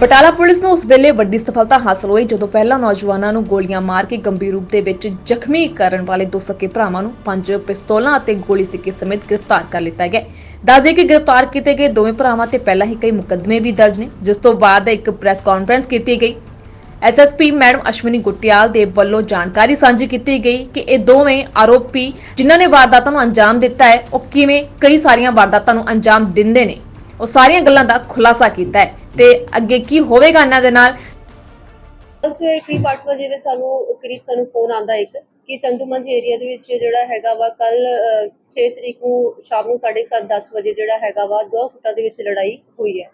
Batala police ਨੂੰ ਉਸ ਵੇਲੇ ਵੱਡੀ ਸਫਲਤਾ ਹਾਸਲ ਹੋਈ ਜਦੋਂ ਪਹਿਲਾਂ ਨੌਜਵਾਨਾਂ ਨੂੰ ਗੋਲੀਆਂ ਮਾਰ ਕੇ ਗੰਭੀਰ ਰੂਪ ਦੇ ਵਿੱਚ ਜ਼ਖਮੀ ਕਰਨ ਵਾਲੇ ਦੋ ਸਕੇ ਭਰਾਵਾਂ ਨੂੰ ਪੰਜ ਪਿਸਤੌਲਾਂ ਅਤੇ ਗੋਲੀ ਸਿੱਕੇ ਸਮੇਤ ਗ੍ਰਿਫਤਾਰ ਕਰ ਲਿੱਤਾ ਗਿਆ ਦੱਸਦੇ ਕਿ ਗ੍ਰਿਫਤਾਰ ਕੀਤੇ ਗਏ ਦੋਵੇਂ ਭਰਾਵਾਂ ਤੇ ਪਹਿਲਾਂ ਹੀ ਕਈ ਮੁਕੱਦਮੇ ਵੀ ਦਰਜ ਨੇ, ਜਿਸ ਤੋਂ ਬਾਅਦ ਇੱਕ ਪ੍ਰੈਸ ਕਾਨਫਰੰਸ ਕੀਤੀ ਗਈ। ਐਸਐਸਪੀ ਮੈਡਮ ਅਸ਼ਵਨੀ ਗੁੱਟਿਆਲ ਦੇ ਵੱਲੋਂ ਜਾਣਕਾਰੀ ਸਾਂਝੀ ਕੀਤੀ ਗਈ ਕਿ ਇਹ ਦੋਵੇਂ ਆਰੋਪੀ ਜਿਨ੍ਹਾਂ ਨੇ ਵਾਰਦਾਤਾਂ ਨੂੰ ਅੰਜਾਮ ਦਿੱਤਾ ਹੈ, ਉਹ ਕਿਵੇਂ ਕਈ ਸਾਰੀਆਂ ਵਾਰਦਾਤਾਂ ਨੂੰ ਅੰਜਾਮ ਦਿੰਦੇ ਨੇ। ਉਹ ਸਾਰੀਆਂ ਗੱਲਾਂ ਦਾ ਖੁਲਾਸਾ ਕੀਤਾ ਹੈ। ਤੇ ਅੱਗੇ ਕੀ ਹੋਵੇਗਾ ਇਹਨਾਂ ਦੇ ਨਾਲ? ਸਵੇਰੇ ਕਰੀਬ 8 ਵਜੇ ਦੇ ਸਾਨੂੰ ਕਰੀਬ ਸਾਨੂੰ ਫੋਨ ਆਂਦਾ ਇੱਕ ਕਿ ਚੰਦੂਮੰਜ ਏਰੀਆ ਦੇ ਵਿੱਚ ਜਿਹੜਾ ਹੈਗਾ ਵਾ ਕੱਲ 6 ਤਰੀਕ ਨੂੰ ਸ਼ਾਮ ਨੂੰ 7:30 10 ਵਜੇ ਜਿਹੜਾ ਹੈਗਾ ਵਾ ਦੋ ਫੁੱਟਾਂ ਦੇ ਵਿੱਚ ਲੜਾਈ ਹੋਈ ਹੈ।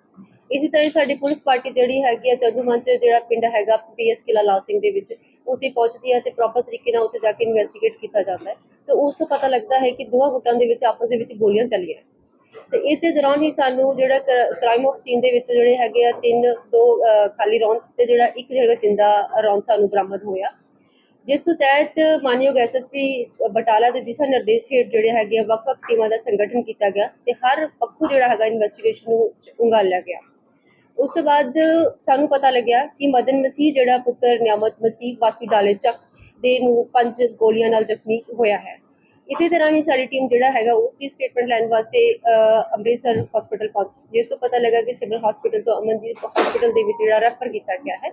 ਇਸੇ ਤਰ੍ਹਾਂ ਸਾਡੀ ਪੁਲਿਸ ਪਾਰਟੀ ਜਿਹੜੀ ਹੈਗੀ ਆ ਚੰਦੂਮੰਜ ਜਿਹੜਾ ਪਿੰਡ ਹੈਗਾ ਪੀਐਸ ਕਿਲਾ ਲਾਲ ਸਿੰਘ ਦੇ ਵਿੱਚ, ਉੱਥੇ ਪਹੁੰਚਦੀ ਹੈ ਤੇ ਪ੍ਰੋਪਰ ਤਰੀਕੇ ਨਾਲ ਉੱਥੇ ਜਾ ਕੇ ਇਨਵੈਸਟੀਗੇਟ ਕੀਤਾ ਜਾਂਦਾ ਹੈ। ਤੇ ਉਸ ਤੋਂ ਪਤਾ ਲੱਗਦਾ ਹੈ ਕਿ ਦੋਹਾਂ ਗੁੱਟਾਂ ਦੇ ਵਿੱਚ ਆਪਸ ਦੇ ਵਿੱਚ ਗੋਲੀਆਂ ਚੱਲੀਆਂ। ਤੇ ਇਸ ਦੇ ਦੌਰਾਨ ਹੀ ਸਾਨੂੰ ਜਿਹੜਾ ਕ੍ਰਾਈਮ ਆਫ ਸੀਨ ਦੇ ਵਿੱਚ ਜਿਹੜੇ ਹੈਗੇ ਆ ਤਿੰਨ, ਦੋ ਖਾਲੀ ਰੌਂਦ ਤੇ ਜਿਹੜਾ ਇੱਕ ਜਿਹੜਾ ਜਿੰਦਾ ਰੌਂਦ ਸਾਨੂੰ ਬਰਾਮਦ ਹੋਇਆ। ਜਿਸ ਤੋਂ ਤਹਿਤ ਮਾਨਯੋਗ ਐਸਐਸਪੀ ਬਟਾਲਾ ਦੇ ਦਿਸ਼ਾ ਨਿਰਦੇਸ਼ ਹੇਠ ਜਿਹੜੇ ਹੈਗੇ ਆ ਵੱਖ-ਵੱਖ ਟੀਮਾਂ ਦਾ ਸੰਗਠਨ ਕੀਤਾ ਗਿਆ ਤੇ ਹਰ ਪੱਖੂ ਜਿਹੜਾ ਹੈਗਾ ਇਨਵੈਸਟੀਗੇਸ਼ਨ ਨੂੰ ਉਂਗਾਲਿਆ ਗਿਆ। ਉਸ ਤੋਂ ਬਾਅਦ ਸਾਨੂੰ ਪਤਾ ਲੱਗਿਆ ਕਿ ਮਦਨ ਮਸੀਹ ਜਿਹੜਾ ਪੁੱਤਰ ਨਿਆਮਤ ਮਸੀਹ ਵਾਸੀ ਡਾਲੇ ਚੱਕ ਦੇ ਨੂੰ ਪੰਜ ਗੋਲੀਆਂ ਨਾਲ ਜ਼ਖਮੀ ਹੋਇਆ ਹੈ। ਇਸੇ ਤਰ੍ਹਾਂ ਹੀ ਸਾਡੀ ਟੀਮ ਜਿਹੜਾ ਹੈਗਾ ਉਸ ਦੀ ਸਟੇਟਮੈਂਟ ਲੈਣ ਵਾਸਤੇ ਅੰਮ੍ਰਿਤਸਰ ਹਸਪੀਟਲ ਪਹੁੰਚੀ। ਜਿਸ ਤੋਂ ਪਤਾ ਲੱਗਾ ਕਿ ਸਿਵਲ ਹਸਪੀਟਲ ਤੋਂ ਅਮਨਦੀਪ ਹਸਪੀਟਲ ਦੇ ਵਿੱਚ ਜਿਹੜਾ ਰੈਫਰ ਕੀਤਾ ਗਿਆ ਹੈ।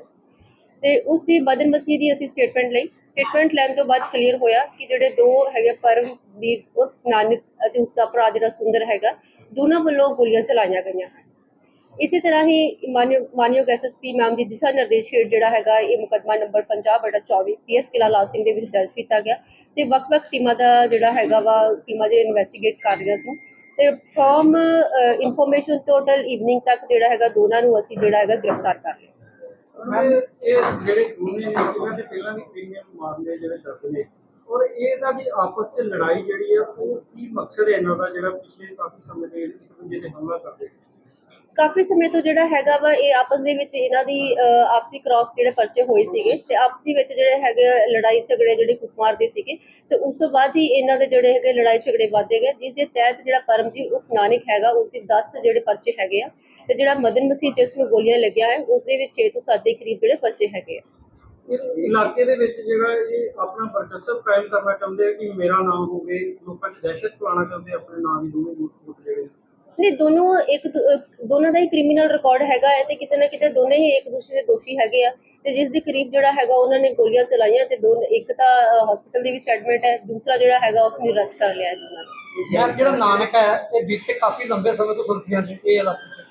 ਤੇ ਉਸ ਦੀ ਬਦਨ ਮਸੀਹ ਦੀ ਅਸੀਂ ਸਟੇਟਮੈਂਟ ਲਈ। ਸਟੇਟਮੈਂਟ ਲੈਣ ਤੋਂ ਬਾਅਦ ਕਲੀਅਰ ਹੋਇਆ ਕਿ ਜਿਹੜੇ ਦੋ ਹੈਗੇ ਪਰਮਵੀਰ ਉਰਫ ਨਾਨਕ ਅਤੇ ਉਸ ਦਾ ਭਰਾ ਜਿਹੜਾ ਸੁੰਦਰ ਹੈਗਾ, ਦੋਨਾਂ ਵੱਲੋਂ ਗੋਲੀਆਂ ਚਲਾਈਆਂ ਗਈਆਂ। ਹਨ ਇਸੇ ਤਰ੍ਹਾਂ ਹੀ ਮਾਨਯੋਗ ਮਾਨਯੋਗ ਐਸਐਸਪੀ ਮੈਮ ਦੀ ਦਿਸ਼ਾ ਨਿਰਦੇਸ਼ ਹੇਠ ਜਿਹੜਾ ਹੈਗਾ ਇਹ ਮੁਕੱਦਮਾ ਨੰਬਰ 50 ਬਟਾ 24 ਪੀਐਸ ਕਿਲਾ ਲਾਲ ਸਿੰਘ ਦੇ ਵਿੱਚ ਦਰਜ ਕੀਤਾ ਗਿਆ ਤੇ ਵੱਖ-ਵੱਖ ਟੀਮਾਂ ਦਾ ਜਿਹੜਾ ਹੈਗਾ ਵਾ ਟੀਮਾਂ ਜਿਹੜੇ ਇਨਵੈਸਟੀਗੇਟ ਕਰ ਰਹੀਆਂ ਸੀ। ਤੇ ਫਰੋਮ ਇਨਫੋਰਮੇਸ਼ਨ ਟੋਟਲ ਈਵਨਿੰਗ ਤੱਕ ਜਿਹੜਾ ਹੈਗਾ ਦੋਨਾਂ ਨੂੰ ਅਸੀਂ ਜਿਹੜਾ ਹੈਗਾ ਗ੍ਰਿਫਤਾਰ ਕਰ ਲਿਆ। ਮੈਮ, ਇਹ ਜਿਹੜੇ ਦੋਨੇ ਨੇ ਇਹਨਾਂ ਦੇ ਪਹਿਲਾਂ ਵੀ ਪ੍ਰੀਮੀਅਮ ਮਾਮਲੇ ਜਿਹੜੇ ਦੱਸ ਨੇ, ਔਰ ਇਹਦਾ ਵੀ ਆਪਸ 'ਚ ਲੜਾਈ ਜਿਹੜੀ ਆ, ਉਹ ਕੀ ਮਕਸਦ ਹੈ ਇਹਨਾਂ ਦਾ ਜਿਹੜਾ ਪਿਛਲੇ ਕਾਫੀ ਸਮੇਂ ਦੇ ਇੱਕ ਦੂਜੇ ਤੇ ਹਮਲਾ ਕਰਦੇ ਕਾਫੀ ਸਮੇਂ ਤੋਂ ਜਿਹੜਾ ਹੈਗਾ ਵਾ, ਇਹ ਆਪਸ ਦੇ ਵਿੱਚ ਇਹਨਾਂ ਦੀ ਆਪਸੀ ਕ੍ਰਾਸ ਜਿਹੜੇ ਪਰਚੇ ਹੋਏ ਸੀਗੇ ਤੇ ਆਪਸੀ ਵਿੱਚ ਜਿਹੜੇ ਹੈਗੇ ਲੜਾਈ ਝਗੜੇ ਜਿਹੜੇ ਕੁੱਟਮਾਰ ਦੇ ਸੀਗੇ ਤੇ ਉਸ ਤੋਂ ਬਾਅਦ ਹੀ ਇਹਨਾਂ ਦੇ ਜਿਹੜੇ ਹੈਗੇ ਲੜਾਈ ਝਗੜੇ ਵਧਦੇ ਗਏ ਜਿਸ ਦੇ ਤਹਿਤ ਜਿਹੜਾ ਪਰਮਜੀਤ ਉਰਫ ਨਾਨਕ ਹੈਗਾ ਉਸ ਦੇ 10 ਜਿਹੜੇ ਪਰਚੇ ਹੈਗੇ ਆ ਤੇ ਜਿਹੜਾ ਮਦਨ ਮਸੀਹ ਜਿਸ ਨੂੰ ਗੋਲੀਆਂ ਲੱਗਿਆ ਹੈ ਉਸ ਦੇ ਵਿੱਚ 6 ਤੋਂ 7 ਦੇ ਕਰੀਬ ਜਿਹੜੇ ਪਰਚੇ ਹੈਗੇ ਆ। ਇਲਾਕੇ ਦੇ ਵਿੱਚ ਜਿਹੜਾ ਇਹ ਆਪਣਾ ਵਰਚਸਵ ਕਾਇਮ ਕਰਨਾ ਚਾਹੁੰਦੇ ਆ ਕਿ ਮੇਰਾ ਨਾਮ ਹੋਵੇ, ਲੋਕਾਂ 'ਚ ਦਹਿਸ਼ਤ ਫੈਲਾਉਣਾ ਚਾਹੁੰਦੇ ਆਪਣੇ ਨਾਂ ਦੀ ਦੋਵੇਂ ਨਹੀਂ, ਦੋਨੋਂ ਇੱਕ ਦੋਨਾਂ ਦਾ ਹੀ ਕ੍ਰਿਮੀਨਲ ਰਿਕਾਰਡ ਹੈਗਾ ਹੈ ਤੇ ਕਿਤੇ ਨਾ ਕਿਤੇ ਦੋਨੇ ਹੀ ਇੱਕ ਦੂਸਰੇ ਦੇ ਦੋਸ਼ੀ ਹੈਗੇ ਆ ਤੇ ਜਿਸ ਦੇ ਕਰੀਬ ਜਿਹੜਾ ਹੈਗਾ ਉਹਨਾਂ ਨੇ ਗੋਲੀਆਂ ਚਲਾਈਆਂ ਤੇ ਦੋ ਇੱਕ ਤਾਂ ਹਸਪੀਟਲ ਦੇ ਵਿੱਚ ਐਡਮਿਟ ਹੈ, ਦੂਸਰਾ ਜਿਹੜਾ ਹੈਗਾ ਉਸ ਨੂੰ ਅਰੈਸਟ ਕਰ ਲਿਆ ਹੈ। ਦੋਨਾਂ ਯਾਰ, ਜਿਹੜਾ ਨਾਨਕ ਹੈ, ਇਹ ਬੀਤੇ ਕਾਫੀ ਲੰਬੇ ਸਮੇਂ ਤੋਂ ਸੁਰਖੀਆਂ 'ਚ ਇਹ ਇਲਾਕੇ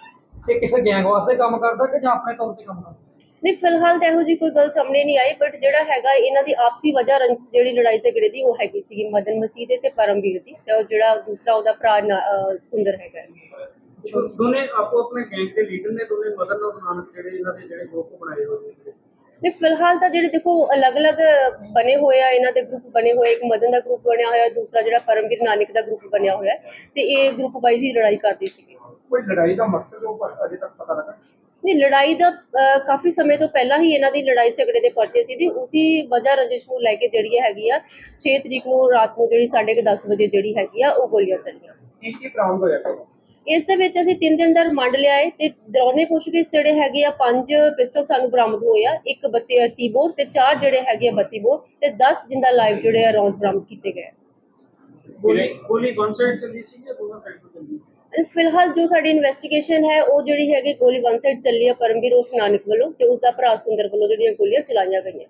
'ਚ ਇਹ ਕਿਸੇ ਗੈਂਗ ਵਾਸਤੇ ਕੰਮ ਕਰਦਾ ਕਿ ਜਾਂ ਆਪਣੇ ਤੌਰ ਤੇ ਕੰਮ ਕਰਦਾ? ਨਹੀਂ ਫਿਲਹਾਲ ਤਾਂ ਇਹੋ ਜੀ ਕੋਈ ਗੱਲ ਸਾਹਮਣੇ ਨਹੀਂ ਆਈ ਬਟ ਜਿਹੜਾ ਹੈਗਾ ਇਹਨਾਂ ਦੀ ਆਪਸੀ ਵਜ੍ਹਾ ਰੰਜਿਸ਼ ਜਿਹੜੀ ਲੜਾਈ ਝਗੜੇ ਦੀ ਉਹ ਹੈਗੀ ਸੀਗੀ ਮਦਨ ਮਸੀਹ ਦੇ ਤੇ ਪਰਮਵੀਰ ਦੀ ਤੇ ਉਹ ਜਿਹੜਾ ਦੂਸਰਾ ਉਹਦਾ ਭਰਾ ਨਾ- ਅਹ ਸੁੰਦਰ ਹੈਗਾ ਦੋ- ਦੋਨੇ ਆਪੋ ਆਪਣੇ ਗੈਂਗ ਦੇ ਲੀਡਰ ਨੇ ਦੋਨੇ ਮਦਨ ਔਰ ਨਾਨਕ ਜਿਹੜੇ ਇਹਨਾਂ ਦੇ ਜਿਹੜੇ ਗਰੁੱਪ ਬਣਾਏ ਹੋਏ ਨੇ। ਨਹੀਂ ਫਿਲਹਾਲ ਤਾਂ ਜਿਹੜੇ ਦੇਖੋ ਅਲੱਗ-ਅਲੱਗ ਬਣੇ ਹੋਏ ਆ ਇਹਨਾਂ ਦੇ ਗਰੁੱਪ ਬਣੇ ਹੋਏ ਇੱਕ ਮਦਨ ਦਾ ਗਰੁੱਪ ਬਣਿਆ ਹੋਇਆ ਦੂਸਰਾ ਜਿਹੜਾ ਪਰਮਵੀਰ ਨਾਨਕ ਦਾ ਗਰੁੱਪ ਬਣਿਆ ਹੋਇਆ ਹੈ ਤੇ ਇਹ ਗਰੁੱਪ ਵਾਈਜ਼ ਹੀ ਲੜਾਈ ਕਰਦੇ ਸੀਗੇ। ਕੋਈ ਲੜਾਈ ਦਾ ਮਕਸਦ ਉਹ ਪਰ ਅਜੇ ਤੱਕ ਪਤਾ ਲੱਗਾ? ਨਹੀਂ ਲੜਾਈ ਦਾ ਕਾਫੀ ਸਮੇਂ ਤੋਂ ਪਹਿਲਾਂ ਹੀ ਇਹਨਾਂ ਦੀ ਲੜਾਈ ਝਗੜੇ ਦੇ ਪਰਚੇ ਸੀ ਤੇ ਉਸੇ ਵਜ੍ਹਾ ਰੰਜਿਸ਼ ਨੂੰ ਲੈ ਕੇ ਜਿਹੜੀ ਹੈਗੀ ਆ 6 ਤਰੀਕ ਨੂੰ ਰਾਤ ਨੂੰ ਜਿਹੜੀ 10:30 ਵਜੇ ਜਿਹੜੀ ਹੈਗੀ ਆ ਉਹ ਗੋਲੀਆਂ ਚੱਲੀਆਂ। ਕੀ ਕੀ ਬਰਾਮਦ ਹੋਇਆ ਤੁਹਾਨੂੰ ਇਸ ਦੇ ਵਿੱਚ ਅਸੀਂ 3 ਦਿਨ ਦਾ ਰਿਮਾਂਡ ਲਿਆ ਹੈ ਤੇ ਦੌਰਾਨੇ ਪੁੱਛਗਿੱਛ ਜਿਹੜੇ ਹੈਗੇ ਆ ਪੰਜ ਪਿਸਟਲ ਸਾਨੂੰ ਬਰਾਮਦ ਹੋਏ ਆ। ਇੱਕ 32 30 ਬੋਰ ਤੇ ਚਾਰ ਜਿਹੜੇ ਹੈਗੇ ਆ 32 ਬੋਰ ਤੇ 10 ਜਿੰਦਾ ਲਾਈਵ ਜਿਹੜੇ ਆ ਰੌਂਡ ਬਰਾਮਦ ਕੀਤੇ ਗਏ। ਗੋਲੀ ਗੋਲੀ ਸਾਈਡ ਚੱਲੀ ਸੀ ਜਾਂ ਦੋਨਾਂ ਤੋਂ ਚੱਲੀ ਫਿਲਹਾਲ ਜੋ ਸਾਡੀ ਇਨਵੈਸਟੀਗੇਸ਼ਨ ਹੈ, ਉਹ ਜਿਹੜੀ ਹੈਗੀ ਗੋਲੀ ਵਨ ਸਾਈਡ ਚੱਲੀ ਆ ਪਰਮਵੀਰ ਉਰਫ ਨਾਨਕ ਵੱਲੋਂ ਤੇ ਉਸ ਦਾ ਭਰਾ ਸੁੰਦਰ ਵੱਲੋਂ ਜਿਹੜੀਆਂ ਗੋਲੀਆਂ ਚਲਾਈਆਂ ਗਈਆਂ।